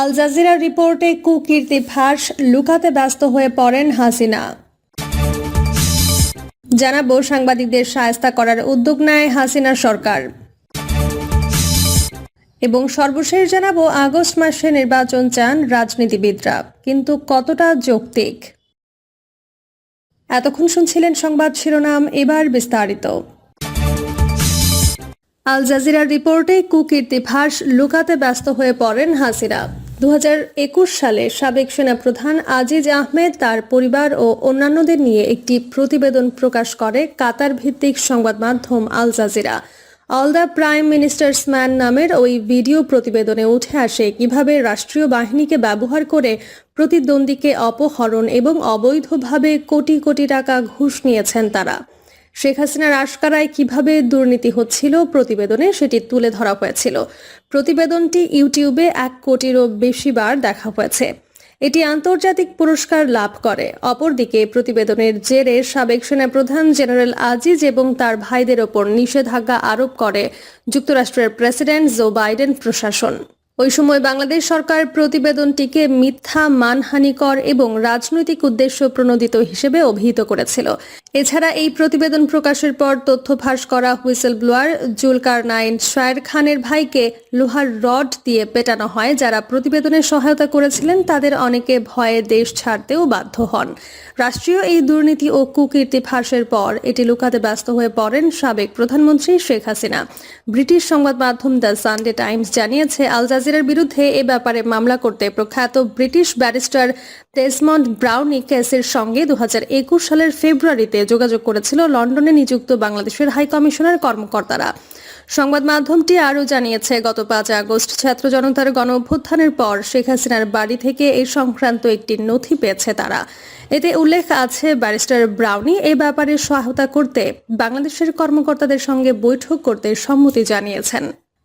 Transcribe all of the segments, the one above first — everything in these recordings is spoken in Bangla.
আল জাজিরা রিপোর্টে কুকীর্তি ফাঁস, লুকাতে ব্যস্ত হয়ে পড়েন হাসিনা। জানাব, সাংবাদিকদের সায়স্তা করার উদ্যোগ নেয় হাসিনা সরকার। এবং সর্বশেষ জানাব, আগস্ট মাসে নির্বাচন চান রাজনীতিবিদরা, কিন্তু কতটা যৌক্তিক? এতক্ষণ শুনছিলেন সংবাদ শিরোনাম, এবার বিস্তারিত। আল জাজিরার রিপোর্টে কুকীর্তি ফাঁস, লুকাতে ব্যস্ত হয়ে পড়েন হাসিনা। দু হাজার একুশ সালে সাবেক সেনাপ্রধান আজিজ আহমেদ তার পরিবার ও অন্যান্যদের নিয়ে একটি প্রতিবেদন প্রকাশ করে কাতার ভিত্তিক সংবাদ মাধ্যম Al Jazeera. All the prime minister's man নামের ওই ভিডিও প্রতিবেদনে উঠে আসে কীভাবে রাষ্ট্রীয় বাহিনীকে ব্যবহার করে প্রতিদ্বন্দ্বীকে অপহরণ এবং অবৈধভাবে কোটি কোটি টাকা ঘুষ নিয়েছেন তারা। শেখ হাসিনার আশকারায় কীভাবে দুর্নীতি হচ্ছিল প্রতিবেদনে সেটি তুলে ধরা হয়েছিল। প্রতিবেদনটি ইউটিউবে এক কোটিরও বেশি বার দেখা হয়েছে। এটি আন্তর্জাতিক পুরস্কার লাভ করে। অপরদিকে প্রতিবেদনের জেরে সাবেক সেনাপ্রধান জেনারেল আজিজ এবং তার ভাইদের ওপর নিষেধাজ্ঞা আরোপ করে যুক্তরাষ্ট্রের প্রেসিডেন্ট জো বাইডেন প্রশাসন। ওই সময় বাংলাদেশ সরকার প্রতিবেদনটিকে মিথ্যা, মানহানিকর এবং রাজনৈতিক উদ্দেশ্য প্রণোদিত হিসেবে অভিহিত করেছিল। এছাড়া এই প্রতিবেদন প্রকাশের পর তথ্য ফাঁস করা হুইসেল ব্লোয়ার জুলকার নাইন শায়ের খানের ভাইকে লোহার রড দিয়ে পেটানো হয়, যারা প্রতিবেদনে সহায়তা করেছিলেন, তাদের অনেকে ভয়ে দেশ ছাড়তেও বাধ্য হন। রাষ্ট্রীয় এই দুর্নীতি ও কুকীর্তি ফাঁসের পর এটি লুকাতে ব্যস্ত হয়ে পড়েন সাবেক প্রধানমন্ত্রী শেখ হাসিনা। ব্রিটিশ সংবাদ মাধ্যম দ্য সানডে টাইমস জানিয়েছে, আল জাজিরার বিরুদ্ধে এ ব্যাপারে মামলা করতে প্রখ্যাত ব্রিটিশ ব্যারিস্টার ডেসমন্ড ব্রাউনি কেসের সঙ্গে দু হাজার একুশ সালের ফেব্রুয়ারিতে যোগাযোগ করেছিল লন্ডনে নিযুক্ত বাংলাদেশের হাই কমিশনার কর্মকর্তারা। সংবাদ মাধ্যমটি আরও জানিয়েছে, গত পাঁচ আগস্ট ছাত্র জনতার গণ অভ্যুত্থানের পর শেখ হাসিনার বাড়ি থেকে এ সংক্রান্ত একটি নথি পেয়েছে তারা। এতে উল্লেখ আছে, ব্যারিস্টার ব্রাউনি এ ব্যাপারে সহায়তা করতে বাংলাদেশের কর্মকর্তাদের সঙ্গে বৈঠক করতে সম্মতি জানিয়েছেন।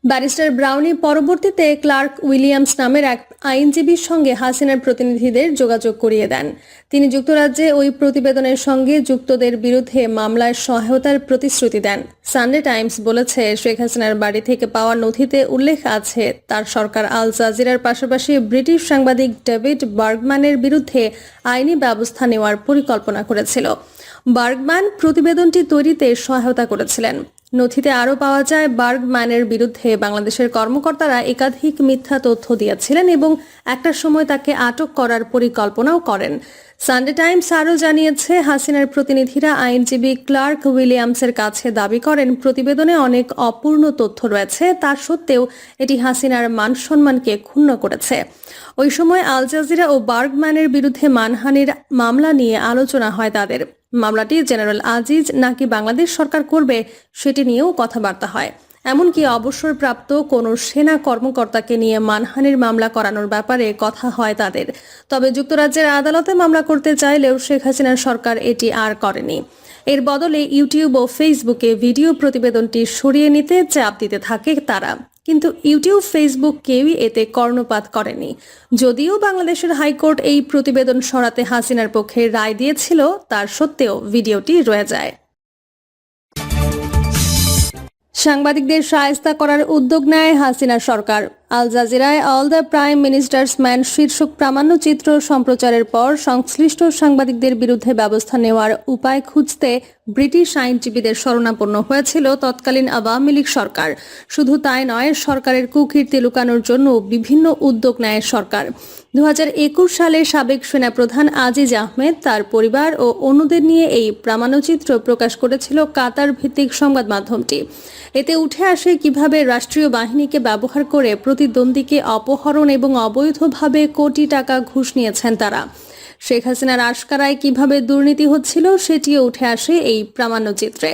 ব্যারিস্টার ব্রাউনি পরবর্তীতে ক্লার্ক উইলিয়ামস নামের এক আইনজীবীর সঙ্গে হাসিনার প্রতিনিধিদের যোগাযোগ করিয়ে দেন। তিনি যুক্তরাজ্যে ওই প্রতিবেদনের সঙ্গে যুক্তদের বিরুদ্ধে মামলায় সহায়তার প্রতিশ্রুতি দেন। সানডে টাইমস বলেছে, শেখ হাসিনার বাড়ি থেকে পাওয়া নথিতে উল্লেখ আছে, তার সরকার আল জাজিরার পাশাপাশি ব্রিটিশ সাংবাদিক ডেভিড বার্গম্যানের বিরুদ্ধে আইনি ব্যবস্থা নেওয়ার পরিকল্পনা করেছিল। বার্গম্যান প্রতিবেদনটি তৈরিতে সহায়তা করেছিলেন। নথিতে আরও পাওয়া যায়, বার্গম্যানের বিরুদ্ধে বাংলাদেশের কর্মকর্তারা একাধিক মিথ্যা তথ্য দিয়েছিলেন এবং একটা সময় তাকে আটক করার পরিকল্পনাও করেন। সানডে টাইমস আরও জানিয়েছে, হাসিনার প্রতিনিধিরা আইনজীবী ক্লার্ক উইলিয়ামসের কাছে দাবি করেন, প্রতিবেদনে অনেক অপূর্ণ তথ্য রয়েছে, তা সত্ত্বেও এটি হাসিনার মান সম্মানকে ক্ষুণ্ণ করেছে। ওই সময় আল জাজিরা ও বার্গম্যানের বিরুদ্ধে মানহানির মামলা নিয়ে আলোচনা হয় তাদের। মামলাটি জেনারেল আজিজ নাকি বাংলাদেশ সরকার করবে সেটি নিয়েও কথাবার্তা হয়। এমনকি অবসরপ্রাপ্ত কোনো সেনা কর্মকর্তাকে নিয়ে মানহানির মামলা করানোর ব্যাপারে কথা হয় তাদের। তবে যুক্তরাজ্যের আদালতে মামলা করতে চাইলেও শেখ হাসিনার সরকার এটি আর করেনি। এর বদলে ইউটিউব ও ফেসবুকে ভিডিও প্রতিবেদনটি সরিয়ে নিতে চাপ দিতে থাকে তারা। কিন্তু ইউটিউব, ফেসবুক কেউই এতে কর্ণপাত করেনি। যদিও বাংলাদেশের হাইকোর্ট এই প্রতিবেদন সরাতে হাসিনার পক্ষে রায় দিয়েছিল, তার সত্ত্বেও ভিডিওটি রয়ে যায়। সাংবাদিকদের সায়স্তা করার উদ্যোগ নেয় হাসিনা সরকার। আল জাজিরায় all the prime minister's man শীর্ষক প্রামাণ্যচিত্র সম্প্রচারের পর সংশ্লিষ্ট সাংবাদিকদের বিরুদ্ধে ব্যবস্থা নেওয়ার উপায় খুঁজতে ব্রিটিশ আইনজীবীদের শরণাপন্ন হয়েছিল তৎকালীন আওয়ামী লীগ সরকার। শুধু তাই নয়, সরকারের কুকীর্তি লুকানোর জন্য বিভিন্ন উদ্যোগ নেয় সরকার। দু হাজার একুশ সালে সাবেক সেনাপ্রধান আজিজ আহমেদ তার পরিবার ও অন্যদের নিয়ে এই প্রামাণ্যচিত্র প্রকাশ করেছিল কাতার ভিত্তিক সংবাদ মাধ্যমটি। এতে উঠে আসে কীভাবে রাষ্ট্রীয় বাহিনীকে ব্যবহার করে প্রতিদ্বন্দ্বীকে অপহরণ এবং অবৈধভাবে কোটি টাকা ঘুষ নিয়েছেন তারা। শেখ হাসিনার আশকারায় কীভাবে দুর্নীতি হচ্ছিল সেটিও উঠে আসে এই প্রামাণ্যচিত্রে।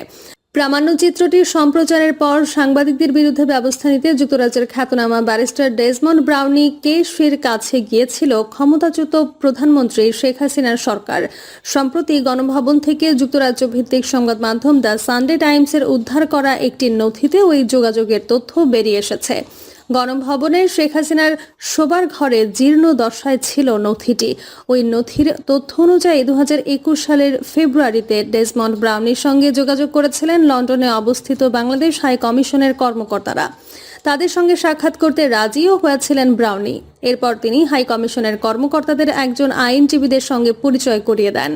প্রামাণ্যচিত্রটি সম্প্রচারের পর সাংবাদিকদের বিরুদ্ধে ব্যবস্থা নিতে যুক্তরাজ্যের খ্যাতনামা ব্যারিস্টার ডেজমন্ড ব্রাউনি কেশের কাছে গিয়েছিল ক্ষমতাচ্যুত প্রধানমন্ত্রী শেখ হাসিনার সরকার। সম্প্রতি গণভবন থেকে যুক্তরাজ্য ভিত্তিক সংবাদ মাধ্যম দ্য সানডে টাইমসের উদ্ধার করা একটি নথিতে ওই যোগাযোগের তথ্য বেরিয়ে এসেছে। গণভবনের শেখ হাসিনার শোবার ঘরে জীর্ণ দশায় ছিল নথিটি। ওই নথির তথ্য অনুযায়ী দু হাজার একুশ সালের ফেব্রুয়ারিতে ডেসমন্ড ব্রাউনির সঙ্গে যোগাযোগ করেছিলেন লন্ডনে অবস্থিত বাংলাদেশ হাই কমিশনের কর্মকর্তারা। তাদের সঙ্গে সাক্ষাৎ করতে রাজিও হয়েছিলেন ব্রাউনি। এরপর তিনি হাই কমিশনের কর্মকর্তাদের একজন আইনজীবীদের সঙ্গে পরিচয় করিয়ে দেন।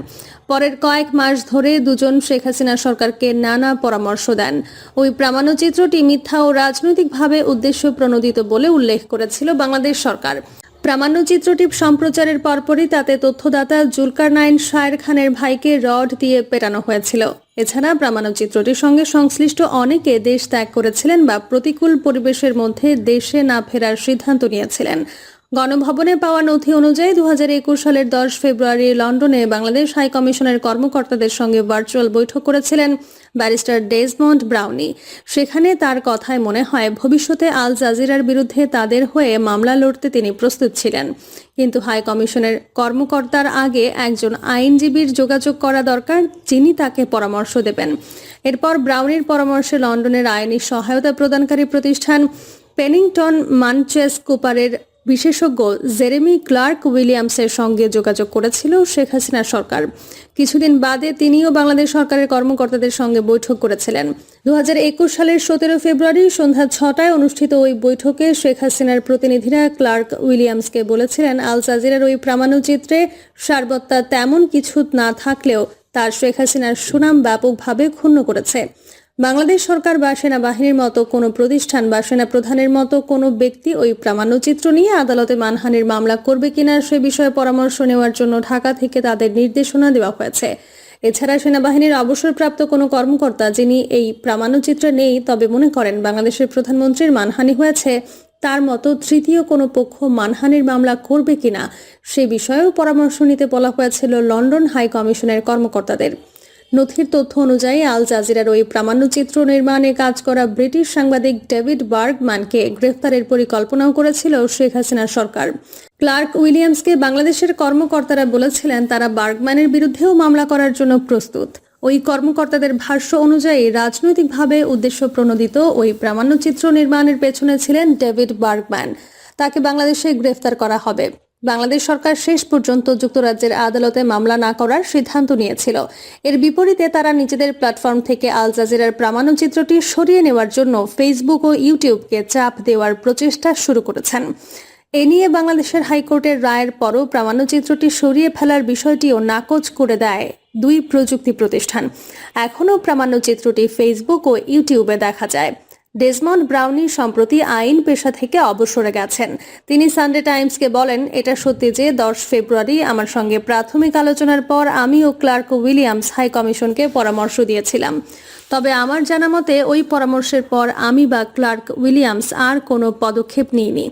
পরের কয়েক মাস ধরে দুজন শেখ হাসিনা সরকারকে নানা পরামর্শ দেন। ওই প্রামাণ্যচিত্রটি মিথ্যা ও রাজনৈতিকভাবে উদ্দেশ্য প্রণোদিত বলে উল্লেখ করেছিল বাংলাদেশ সরকার। প্রামাণ্যচিত্রটি সম্প্রচারের পরপরই তাতে তথ্যদাতা জুলকার নাইন শায়ের খানের ভাইকে রড দিয়ে পেটানো হয়েছিল। এছাড়া প্রামাণ্য চিত্রটির সঙ্গে সংশ্লিষ্ট অনেকে দেশ ত্যাগ করেছিলেন বা প্রতিকূল পরিবেশের মধ্যে দেশে না ফেরার সিদ্ধান্ত নিয়েছিলেন। গণভবনে পাওয়া নথি অনুযায়ী দু হাজার একুশ সালের দশ ফেব্রুয়ারি লন্ডনে বাংলাদেশ হাই কমিশনের কর্মকর্তাদের সঙ্গে ভার্চুয়াল বৈঠক করেছিলেন ব্যারিস্টার ডেজমন্ড ব্রাউনি। সেখানে তার কথায় মনে হয়, ভবিষ্যতে আল জাজিরার বিরুদ্ধে তাদের হয়ে মামলা লড়তে তিনি প্রস্তুত ছিলেন। কিন্তু হাই কমিশনের কর্মকর্তার আগে একজন আইনজীবীর যোগাযোগ করা দরকার, যিনি তাকে পরামর্শ দেবেন। এরপর ব্রাউনির পরামর্শে লন্ডনের আইনি সহায়তা প্রদানকারী প্রতিষ্ঠান পেনিংটন মানচেস কুপারের বিশেষজ্ঞ জেরেমি ক্লার্ক উইলিয়ামসের সঙ্গে যোগাযোগ করেছিল শেখ হাসিনা সরকার। কিছুদিন বাদে তিনিও বাংলাদেশ সরকারের কর্মকর্তাদের সঙ্গে বৈঠক করেছিলেন। দু হাজার একুশ সালের সতেরো ফেব্রুয়ারি সন্ধ্যা ছটায় অনুষ্ঠিত ওই বৈঠকে শেখ হাসিনার প্রতিনিধিরা ক্লার্ক উইলিয়ামসকে বলেছিলেন, আল জাজিরার ওই প্রামাণ্যচিত্রে সারবত্তা তেমন কিছু না থাকলেও তার শেখ হাসিনার সুনাম ব্যাপকভাবে ক্ষুণ্ণ করেছে। বাংলাদেশ সরকার বা সেনাবাহিনীর মতো কোনো প্রতিষ্ঠান বা সেনা প্রধানের মতো কোনো ব্যক্তি ওই প্রামাণ্যচিত্র নিয়ে আদালতে মানহানির মামলা করবে কিনা সে বিষয়ে পরামর্শ নেওয়ার জন্য ঢাকা থেকে তাদের নির্দেশনা দেওয়া হয়েছে। এছাড়া সেনাবাহিনীর অবসরপ্রাপ্ত কোনো কর্মকর্তা যিনি এই প্রামাণ্যচিত্রে নেই, তবে মনে করেন বাংলাদেশের প্রধানমন্ত্রীর মানহানি হয়েছে, তার মতো তৃতীয় কোনো পক্ষ মানহানির মামলা করবে কিনা সে বিষয়েও পরামর্শ নিতে বলা হয়েছিল লন্ডন হাই কমিশনের কর্মকর্তাদের। নথির তথ্য অনুযায়ী আল জাজিরার ওই প্রামাণ্যচিত্র নির্মাণে কাজ করা ব্রিটিশ সাংবাদিক ডেভিড বার্গম্যানকে গ্রেফতারের পরিকল্পনাও করেছিল শেখ হাসিনা সরকার। ক্লার্ক উইলিয়ামসকে বাংলাদেশের কর্মকর্তারা বলেছিলেন, তারা বার্গম্যানের বিরুদ্ধেও মামলা করার জন্য প্রস্তুত। ওই কর্মকর্তাদের ভাষ্য অনুযায়ী রাজনৈতিকভাবে উদ্দেশ্য প্রণোদিত ওই প্রামাণ্যচিত্র নির্মাণের পেছনে ছিলেন ডেভিড বার্গম্যান। তাকে বাংলাদেশে গ্রেফতার করা হবে। বাংলাদেশ সরকার শেষ পর্যন্ত যুক্তরাজ্যের আদালতে মামলা না করার সিদ্ধান্ত নিয়েছিল। এর বিপরীতে তারা নিজেদের প্ল্যাটফর্ম থেকে আল জাজিরার প্রামাণ্যচিত্রটি সরিয়ে নেওয়ার জন্য ফেসবুক ও ইউটিউবকে চাপ দেওয়ার প্রচেষ্টা শুরু করেছেন। এ নিয়ে বাংলাদেশের হাইকোর্টের রায়ের পরও প্রামাণ্যচিত্রটি সরিয়ে ফেলার বিষয়টিও নাকচ করে দেয় দুই প্রযুক্তি প্রতিষ্ঠান। এখনও প্রামাণ্যচিত্রটি ফেসবুক ও ইউটিউবে দেখা যায়। ডেজমন্ড ব্রাউনি সম্প্রতি আইন পেশা থেকে অবসরে গেছেন। তিনি সানডে টাইমসকে বলেন, এটা সত্যি যে দশ ফেব্রুয়ারি আমার সঙ্গে প্রাথমিক আলোচনার পর আমি ও ক্লার্ক উইলিয়ামস হাই কমিশনকে পরামর্শ দিয়েছিলাম। তবে আমার জানা মতে ওই পরামর্শের পর আমি বা ক্লার্ক উইলিয়ামস আর কোনো পদক্ষেপ নিইনি।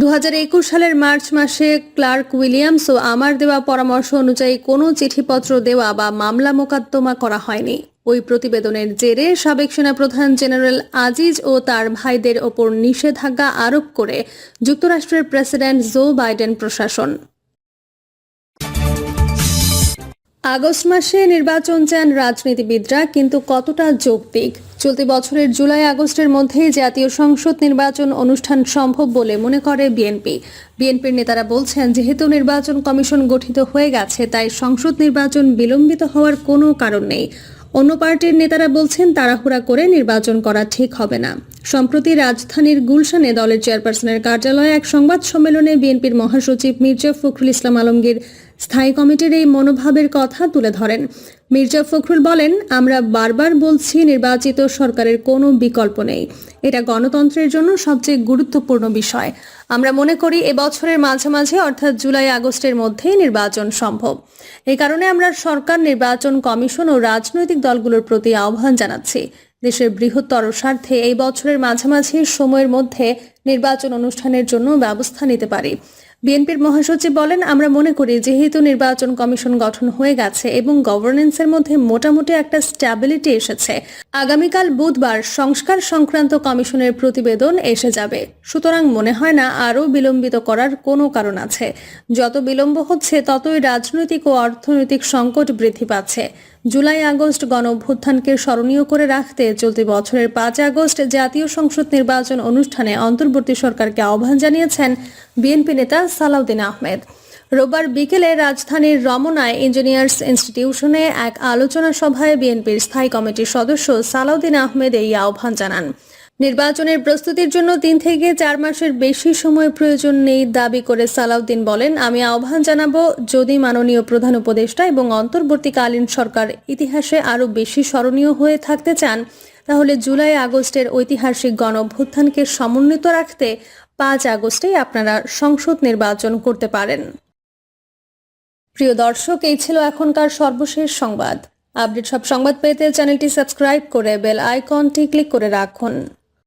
দু হাজার একুশ সালের মার্চ মাসে ক্লার্ক উইলিয়ামস ও আমার দেওয়া পরামর্শ অনুযায়ী কোনো চিঠিপত্র দেওয়া বা মামলা মোকদ্দমা করা হয়নি। ওই প্রতিবেদনের জেরে সাবেক সেনাপ্রধান জেনারেল আজিজ ও তার ভাইদের ওপর নিষেধাজ্ঞা আরোপ করে যুক্তরাষ্ট্রের প্রেসিডেন্ট জো বাইডেন প্রশাসন। আগস্ট মাসে নির্বাচন চান রাজনীতিবিদরা, কিন্তু কতটা যৌক্তিক? চলতি বছরের জুলাই আগস্টের মধ্যেই জাতীয় সংসদ নির্বাচন অনুষ্ঠান সম্ভব বলে মনে করে বিএনপি। বিএনপির নেতারা বলছেন, যেহেতু নির্বাচন কমিশন গঠিত হয়ে গেছে, তাই সংসদ নির্বাচন বিলম্বিত হওয়ার কোনো কারণ নেই। অন্য পার্টির নেতারা বলছেন তাড়াহুড়া করে নির্বাচন করা ঠিক হবে না। সম্প্রতি রাজধানীর গুলশানে দলের চেয়ারপারসনের কার্যালয়ে এক সংবাদ সম্মেলনে বিএনপির মহাসচিব মির্জা ফখরুল ইসলাম আলমগীর স্থায়ী কমিটির এই মনোভাবের কথা তুলে ধরেন। মির্জা ফখরুল বলেন, আমরা বারবার বলছি নির্বাচিত সরকারের কোনো বিকল্প নেই। এটা গণতন্ত্রের জন্য সবচেয়ে গুরুত্বপূর্ণ বিষয়। আমরা মনে করি এবছরের মাঝামাঝি, অর্থাৎ জুলাই, আগস্টের মধ্যেই নির্বাচন সম্ভব। এই কারণে আমরা সরকার, নির্বাচন কমিশন ও রাজনৈতিক দলগুলোর প্রতি আহ্বান জানাচ্ছি। দেশের বৃহত্তর স্বার্থে এই বছরের মাঝামাঝি সময়ের মধ্যে নির্বাচন অনুষ্ঠানের জন্য ব্যবস্থা নিতে পারি। বিএনপির মহাসচিব বলেন, আমরা মনে করি যেহেতু নির্বাচন কমিশন গঠন হয়ে গেছে এবং গভর্নেন্সের মধ্যে মোটামুটি একটা স্ট্যাবিলিটি এসেছে, আগামীকাল বুধবার সংস্কার সংক্রান্ত কমিশনের প্রতিবেদন এসে যাবে। সুতরাং মনে হয় না আরও বিলম্বিত করার কোনো কারণ আছে। যত বিলম্ব হচ্ছে, ততই রাজনৈতিক ও অর্থনৈতিক সংকট বৃদ্ধি পাচ্ছে। জুলাই আগস্ট গণ অভ্যুত্থানকে স্মরণীয় করে রাখতে চলতি বছরের পাঁচ আগস্ট জাতীয় সংসদ নির্বাচন অনুষ্ঠানে অন্তর্বর্তী সরকারকে আহ্বান জানিয়েছেন বিএনপি নেতা সালাউদ্দিন আহমেদ। রোববার বিকেলে রাজধানীর রমনায় ইঞ্জিনিয়ার্স ইনস্টিটিউশনে এক আলোচনা সভায় বিএনপির স্থায়ী কমিটির সদস্য সালাউদ্দিন আহমেদ এই আহ্বান জানান। নির্বাচনের প্রস্তুতির জন্য তিন থেকে চার মাসের বেশি সময় প্রয়োজন নেই দাবি করে সালাউদ্দিন বলেন, আমি আহ্বান জানাব যদি মাননীয় প্রধান উপদেষ্টা এবং অন্তর্বর্তীকালীন সরকার ইতিহাসে আরও বেশি স্মরণীয় হয়ে থাকতে চান, তাহলে জুলাই আগস্টের ঐতিহাসিক গণঅভ্যুত্থানকে সমন্বিত রাখতে পাঁচ আগস্টেই আপনারা সংসদ নির্বাচন করতে পারেন। প্রিয় দর্শক, এই ছিল এখনকার সর্বশেষ সংবাদ। আপডেট সব সংবাদ পেতে চ্যানেলটি সাবস্ক্রাইব করে বেল আইকনটি ক্লিক করে রাখুন।